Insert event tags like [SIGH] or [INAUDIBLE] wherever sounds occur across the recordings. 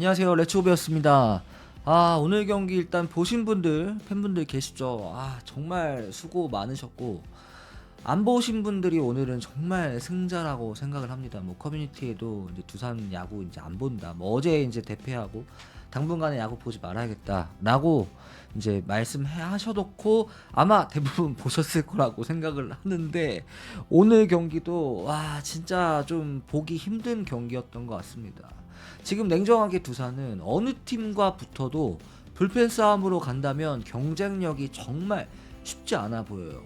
안녕하세요. 레츠고배였습니다. 아 오늘 경기 일단 보신 분들 팬분들 계시죠? 아 정말 수고 많으셨고 안 보신 분들이 오늘은 정말 승자라고 생각을 합니다. 뭐 커뮤니티에도 이제 두산 야구 이제 안 본다. 뭐 어제 이제 대패하고 당분간은 야구 보지 말아야겠다. 라고 이제 말씀하셔놓고 아마 대부분 [LAUGHS] 보셨을 거라고 생각을 하는데 오늘 경기도 와 진짜 좀 보기 힘든 경기였던 것 같습니다 지금 냉정하게 두산은 어느 팀과 붙어도 불펜 싸움으로 간다면 경쟁력이 정말 쉽지 않아 보여요.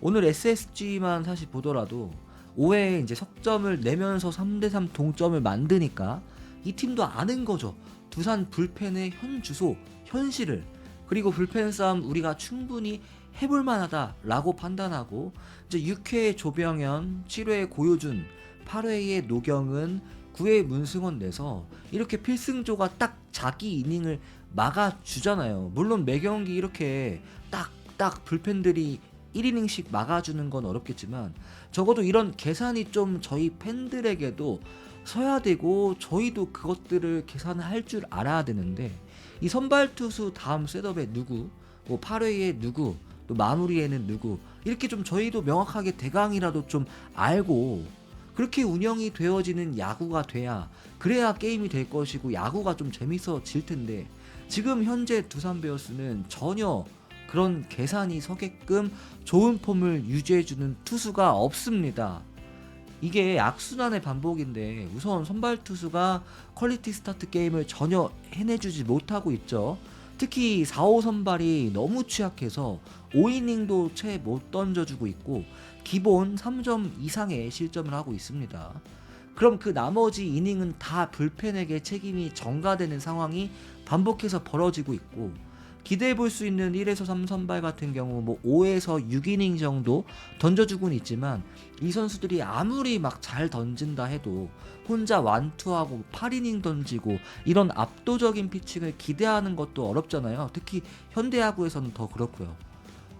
오늘 SSG만 사실 보더라도 5회에 이제 석점을 내면서 3대3 동점을 만드니까 이 팀도 아는 거죠. 두산 불펜의 현 주소, 현실을 그리고 불펜 싸움 우리가 충분히 해볼 만하다라고 판단하고 이제 6회에 조병현, 7회에 고효준, 8회에 노경은 9회 문승원 내서 이렇게 필승조가 딱 자기 이닝을 막아주잖아요. 물론 매 경기 이렇게 딱딱 불펜들이 1이닝씩 막아주는 건 어렵겠지만 적어도 이런 계산이 좀 저희 팬들에게도 서야 되고 저희도 그것들을 계산을 할줄 알아야 되는데 이 선발 투수 다음 셋업에 누구, 뭐 8회에 누구, 또 마무리에는 누구 이렇게 좀 저희도 명확하게 대강이라도 좀 알고 그렇게 운영이 되어지는 야구가 돼야 그래야 게임이 될 것이고 야구가 좀 재밌어질 텐데 지금 현재 두산 베어스는 전혀 그런 계산이 서게끔 좋은 폼을 유지해주는 투수가 없습니다. 이게 악순환의 반복인데 우선 선발 투수가 퀄리티 스타트 게임을 전혀 해내주지 못하고 있죠. 특히 4, 5 선발이 너무 취약해서 5이닝도 채 못 던져주고 있고 기본 3점 이상의 실점을 하고 있습니다. 그럼 그 나머지 이닝은 다 불펜에게 책임이 전가되는 상황이 반복해서 벌어지고 있고 기대해 볼 수 있는 1에서 3 선발 같은 경우 뭐 5에서 6이닝 정도 던져주곤 있지만 이 선수들이 아무리 막 잘 던진다 해도 혼자 완투하고 8이닝 던지고 이런 압도적인 피칭을 기대하는 것도 어렵잖아요. 특히 현대야구에서는 더 그렇고요.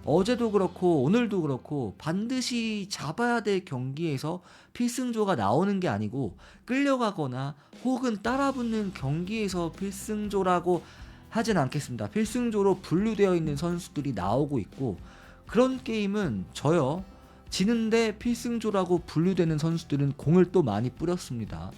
어제도 그렇고 오늘도 그렇고 반드시 잡아야 될 경기에서 필승조가 나오는 게 아니고 끌려가거나 혹은 따라붙는 경기에서 필승조라고 하진 않겠습니다. 필승조로 분류되어 있는 선수들이 나오고 있고 그런 게임은 저요. 지는데 필승조라고 분류되는 선수들은 공을 또 많이 뿌렸습니다.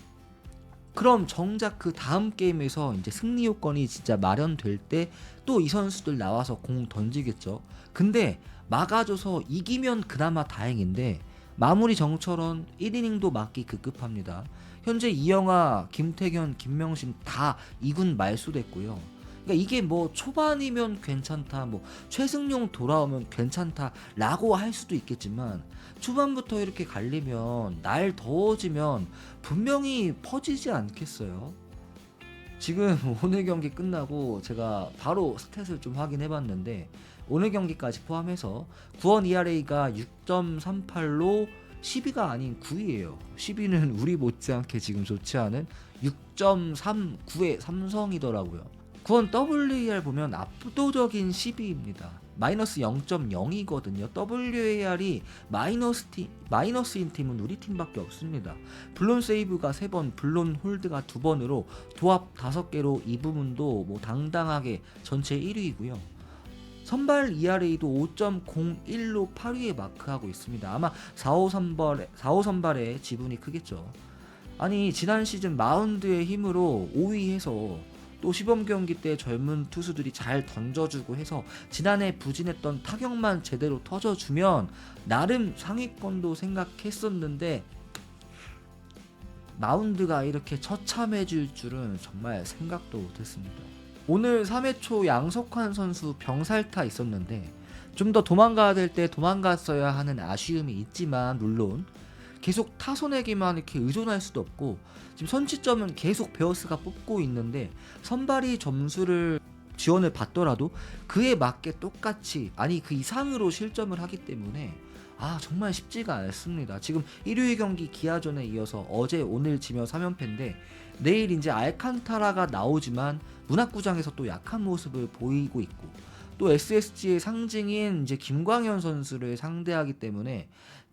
그럼 정작 그 다음 게임에서 이제 승리 요건이 진짜 마련될 때 또 이 선수들 나와서 공 던지겠죠. 근데 막아줘서 이기면 그나마 다행인데 마무리 정철원 1이닝도 막기 급급합니다. 현재 이영하, 김태견, 김명신 다 2군 말소됐고요. 그러니까 이게 뭐 초반이면 괜찮다, 뭐 최승용 돌아오면 괜찮다라고 할 수도 있겠지만 초반부터 이렇게 갈리면 날 더워지면 분명히 퍼지지 않겠어요? 지금 [LAUGHS] 오늘 경기 끝나고 제가 바로 스탯을 좀 확인해봤는데 오늘 경기까지 포함해서 구원 ERA가 6.38로 10위가 아닌 9위예요. 10위는 우리 못지않게 지금 좋지 않은 6.39의 삼성이더라고요. 구원 WAR 보면 압도적인 10위입니다. 마이너스 0.0이거든요. WAR이 마이너스 팀, 마이너스인 팀은 우리 팀밖에 없습니다. 블론 세이브가 3번, 블론 홀드가 2번으로 도합 5개로 이 부분도 뭐 당당하게 전체 1위이고요. 선발 ERA도 5.01로 8위에 마크하고 있습니다. 아마 4, 5 선발 4, 5 선발의 지분이 크겠죠. 아니 지난 시즌 마운드의 힘으로 5위해서 또 시범 경기 때 젊은 투수들이 잘 던져주고 해서 지난해 부진했던 타격만 제대로 터져주면 나름 상위권도 생각했었는데 마운드가 이렇게 처참해질 줄은 정말 생각도 못했습니다. 오늘 3회 초 양석환 선수 병살타 있었는데 좀 더 도망가야 될 때 도망갔어야 하는 아쉬움이 있지만 물론 계속 타선에게만 이렇게 의존할 수도 없고 지금 선취점은 계속 베어스가 뽑고 있는데 선발이 점수를 지원을 받더라도 그에 맞게 똑같이 아니 그 이상으로 실점을 하기 때문에 아 정말 쉽지가 않습니다. 지금 일요일 경기 기아전에 이어서 어제 오늘 지며 3연패인데 내일 이제 알칸타라가 나오지만 문학구장에서 또 약한 모습을 보이고 있고 또 SSG의 상징인 이제 김광현 선수를 상대하기 때문에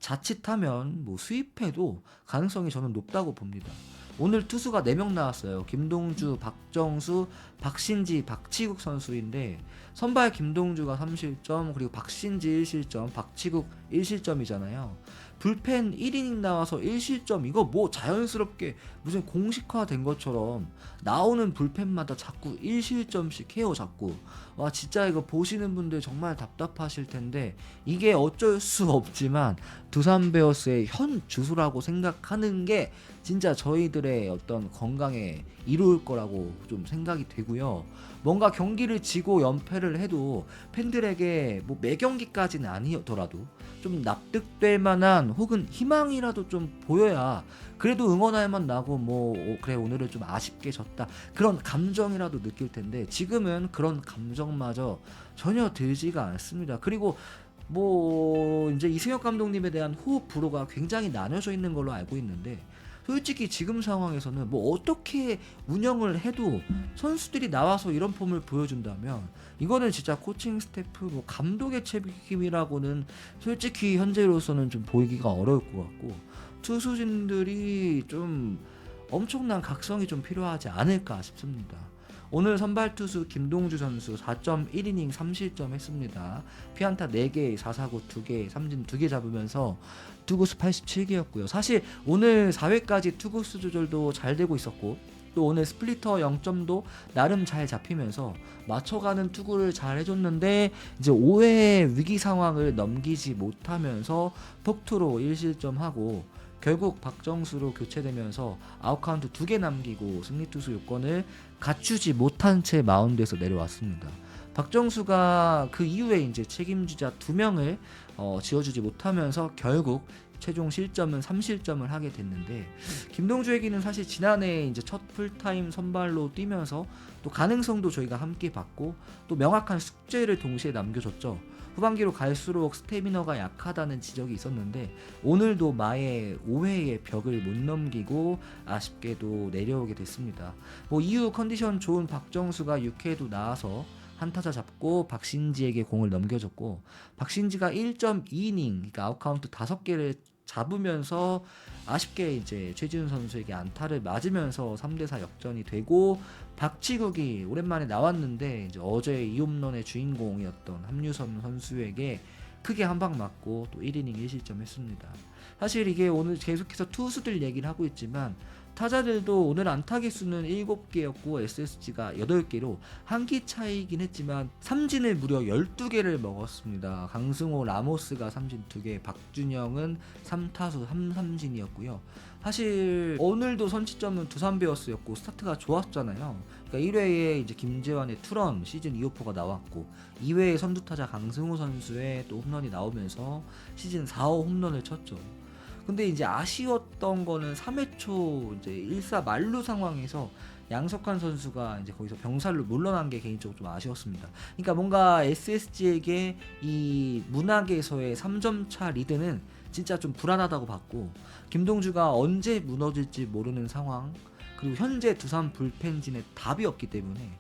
자칫하면 뭐 수입해도 가능성이 저는 높다고 봅니다. 오늘 투수가 4명 나왔어요. 김동주, 박정수, 박신지, 박치국 선수인데 선발 김동주가 3실점 그리고 박신지 1실점, 박치국 1실점이잖아요. 불펜 1이닝 나와서 1실점 이거 뭐 자연스럽게 무슨 공식화된 것처럼 나오는 불펜마다 자꾸 1실점씩 해요 자꾸 와 진짜 이거 보시는 분들 정말 답답하실 텐데 이게 어쩔 수 없지만 두산 베어스의 현 주소라고 생각하는 게 진짜 저희들의 어떤 건강에 이로울 거라고 좀 생각이 되고요. 뭔가 경기를 지고 연패를 해도 팬들에게 뭐 매 경기까지는 아니더라도 좀 납득될 만한 혹은 희망이라도 좀 보여야 그래도 응원할만 나고 뭐 오, 그래 오늘은 좀 아쉽게 졌다 그런 감정이라도 느낄 텐데 지금은 그런 감정마저 전혀 들지가 않습니다. 그리고 뭐 이제 이승엽 감독님에 대한 호흡 불호가 굉장히 나눠져 있는 걸로 알고 있는데 솔직히 지금 상황에서는 뭐 어떻게 운영을 해도 선수들이 나와서 이런 폼을 보여준다면 이거는 진짜 코칭 스태프 뭐 감독의 책임이라고는 솔직히 현재로서는 좀 보이기가 어려울 것 같고 투수진들이 좀 엄청난 각성이 좀 필요하지 않을까 싶습니다. 오늘 선발 투수 김동주 선수 4.1이닝 3실점 했습니다. 피안타 4개, 4사구 2개, 삼진 2개 잡으면서 투구수 87개였고요. 사실 오늘 4회까지 투구수 조절도 잘 되고 있었고 또 오늘 스플리터 0점도 나름 잘 잡히면서 맞춰가는 투구를 잘 해줬는데 이제 5회 위기 상황을 넘기지 못하면서 폭투로 1실점하고 결국 박정수로 교체되면서 아웃카운트 두 개 남기고 승리 투수 요건을 갖추지 못한 채 마운드에서 내려왔습니다. 박정수가 그 이후에 이제 책임지자 두 명을 어, 지어주지 못하면서 결국 최종 실점은 3실점을 하게 됐는데 김동주에게는 사실 지난해 이제 첫 풀타임 선발로 뛰면서 또 가능성도 저희가 함께 봤고 또 명확한 숙제를 동시에 남겨줬죠. 후반기로 갈수록 스태미너가 약하다는 지적이 있었는데 오늘도 마의 5회의 벽을 못 넘기고 아쉽게도 내려오게 됐습니다. 뭐 이후 컨디션 좋은 박정수가 6회에도 나와서 한타자 잡고 박신지에게 공을 넘겨줬고 박신지가 1.2이닝 그러니까 아웃카운트 5개를 잡으면서 아쉽게 이제 최지훈 선수에게 안타를 맞으면서 3대4 역전이 되고 박치국이 오랜만에 나왔는데 이제 어제 이 홈런의 주인공이었던 함유선 선수에게 크게 한 방 맞고 또 1이닝 1실점 했습니다. 사실 이게 오늘 계속해서 투수들 얘기를 하고 있지만 타자들도 오늘 안타 개수는 7개였고 SSG가 8개로 한 기 차이긴 했지만 삼진을 무려 12개를 먹었습니다. 강승호 라모스가 삼진 2개, 박준영은 3타수 3삼진이었고요. 사실 오늘도 선취점은 두산 베어스였고 스타트가 좋았잖아요. 그러니까 1회에 이제 김재환의 투런 시즌 2호포가 나왔고 2회에 선두타자 강승호 선수의 또 홈런이 나오면서 시즌 4호 홈런을 쳤죠. 근데 이제 아쉬웠던 거는 3회 초 이제 1사 만루 상황에서 양석환 선수가 이제 거기서 병살로 물러난 게 개인적으로 좀 아쉬웠습니다. 그러니까 뭔가 SSG에게 이 문학에서의 3점 차 리드는 진짜 좀 불안하다고 봤고 김동주가 언제 무너질지 모르는 상황 그리고 현재 두산 불펜진의 답이 없기 때문에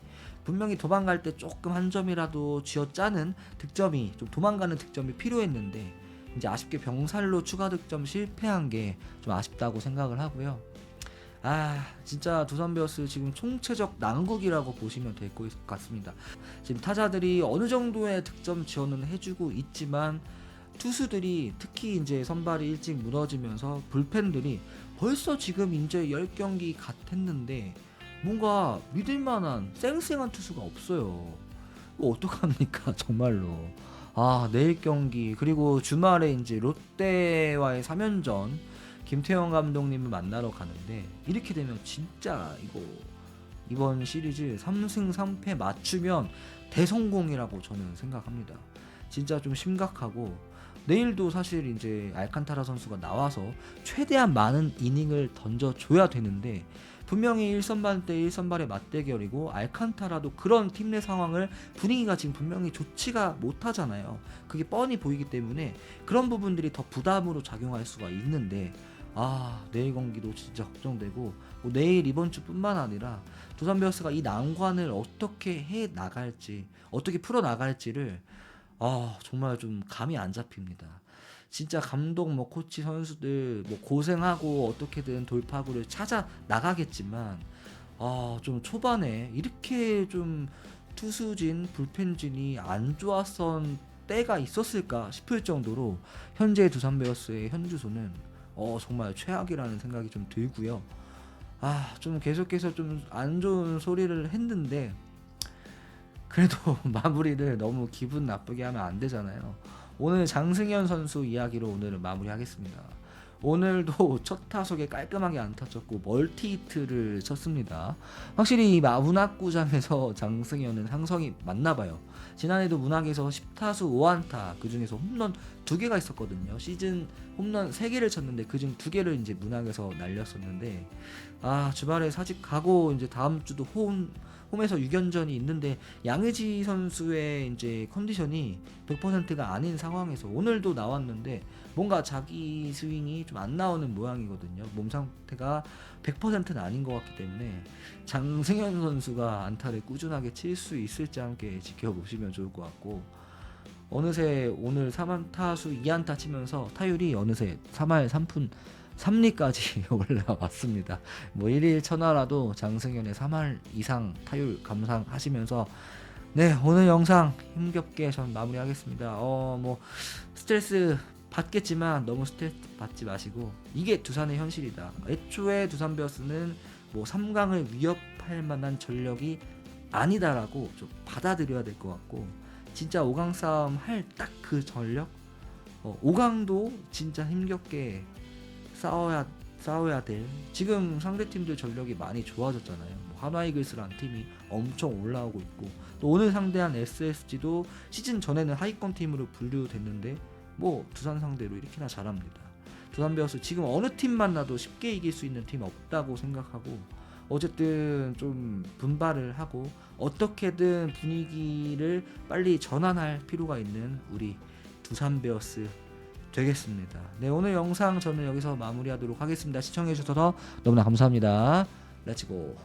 분명히 도망갈 때 조금 한 점이라도 쥐어짜는 득점이 좀 도망가는 득점이 필요했는데 이제 아쉽게 병살로 추가 득점 실패한 게 좀 아쉽다고 생각을 하고요. 아 진짜 두산 베어스 지금 총체적 난국이라고 보시면 될 것 같습니다. 지금 타자들이 어느 정도의 득점 지원은 해주고 있지만 투수들이 특히 이제 선발이 일찍 무너지면서 불펜들이 벌써 지금 이제 10경기 같았는데 뭔가 믿을 만한 쌩쌩한 투수가 없어요. 이거 어떡합니까 [LAUGHS] 정말로. 아 내일 경기 그리고 주말에 이제 롯데와의 3연전 김태형 감독님을 만나러 가는데 이렇게 되면 진짜 이거 이번 시리즈 3승 3패 맞추면 대성공이라고 저는 생각합니다. 진짜 좀 심각하고 내일도 사실 이제 알칸타라 선수가 나와서 최대한 많은 이닝을 던져줘야 되는데 분명히 1선발 때 1선발의 맞대결이고 알칸타라도 그런 팀 내 상황을 분위기가 지금 분명히 좋지가 못하잖아요. 그게 뻔히 보이기 때문에 그런 부분들이 더 부담으로 작용할 수가 있는데 아 내일 경기도 진짜 걱정되고 뭐 내일 이번 주뿐만 아니라 두산 베어스가 이 난관을 어떻게 해 나갈지 어떻게 풀어 나갈지를 아 정말 좀 감이 안 잡힙니다. 진짜 감독 뭐 코치 선수들 뭐 고생하고 어떻게든 돌파구를 찾아 나가겠지만 아좀 초반에 이렇게 좀 투수진 불펜진이 안 좋았던 때가 있었을까 싶을 정도로 현재 두산 베어스의 현주소는 어 정말 최악이라는 생각이 좀 들고요. 아 좀 계속해서 좀 안 좋은 소리를 했는데 그래도 [LAUGHS] 마무리를 너무 기분 나쁘게 하면 안 되잖아요. 오늘 장승현 선수 이야기로 오늘은 마무리하겠습니다. 오늘도 [LAUGHS] 첫 타석에 깔끔하게 안타 쳤고 멀티 히트를 쳤습니다. 확실히 이 문학구장에서 [LAUGHS] 장승현은 상성이 맞나 봐요. 지난해도 문학에서 10타수 5안타 그 중에서 홈런 두 개가 있었거든요. 시즌 홈런 3개를 쳤는데 그중 두 개를 이제 문학에서 날렸었는데 아 주말에 사직 가고 이제 다음 주도 홈 홈에서 6연전이 있는데 양의지 선수의 이제 컨디션이 100%가 아닌 상황에서 오늘도 나왔는데 뭔가 자기 스윙이 좀 안 나오는 모양이거든요. 몸 상태가 100%는 아닌 것 같기 때문에 장승현 선수가 안타를 꾸준하게 칠 수 있을지 함께 지켜보시면 좋을 것 같고 어느새 오늘 3안타수 2안타 치면서 타율이 어느새 3할 3푼 3리까지 [LAUGHS] 올라왔습니다. 뭐 1일 천하라도 장승현의 3할 이상 타율 감상하시면서 네 오늘 영상 힘겹게 전 마무리하겠습니다. 어 뭐 스트레스 받겠지만 너무 스트레스 받지 마시고 이게 두산의 현실이다. 애초에 두산 베어스는 뭐 3강을 위협할 만한 전력이 아니다라고 좀 받아들여야 될 것 같고 진짜 5강 싸움 할 딱 그 전력 어, 5강도 진짜 힘겹게 싸워야 싸워야 될 지금 상대 팀들 전력이 많이 좋아졌잖아요. 뭐 한화 이글스라는 팀이 엄청 올라오고 있고 또 오늘 상대한 SSG도 시즌 전에는 하위권 팀으로 분류됐는데 뭐 두산 상대로 이렇게나 잘합니다. 두산 베어스 지금 어느 팀 만나도 쉽게 이길 수 있는 팀 없다고 생각하고 어쨌든 좀 분발을 하고 어떻게든 분위기를 빨리 전환할 필요가 있는 우리 두산 베어스 되겠습니다. 네 오늘 영상 저는 여기서 마무리하도록 하겠습니다. 시청해 주셔서 너무나 감사합니다. 렛츠고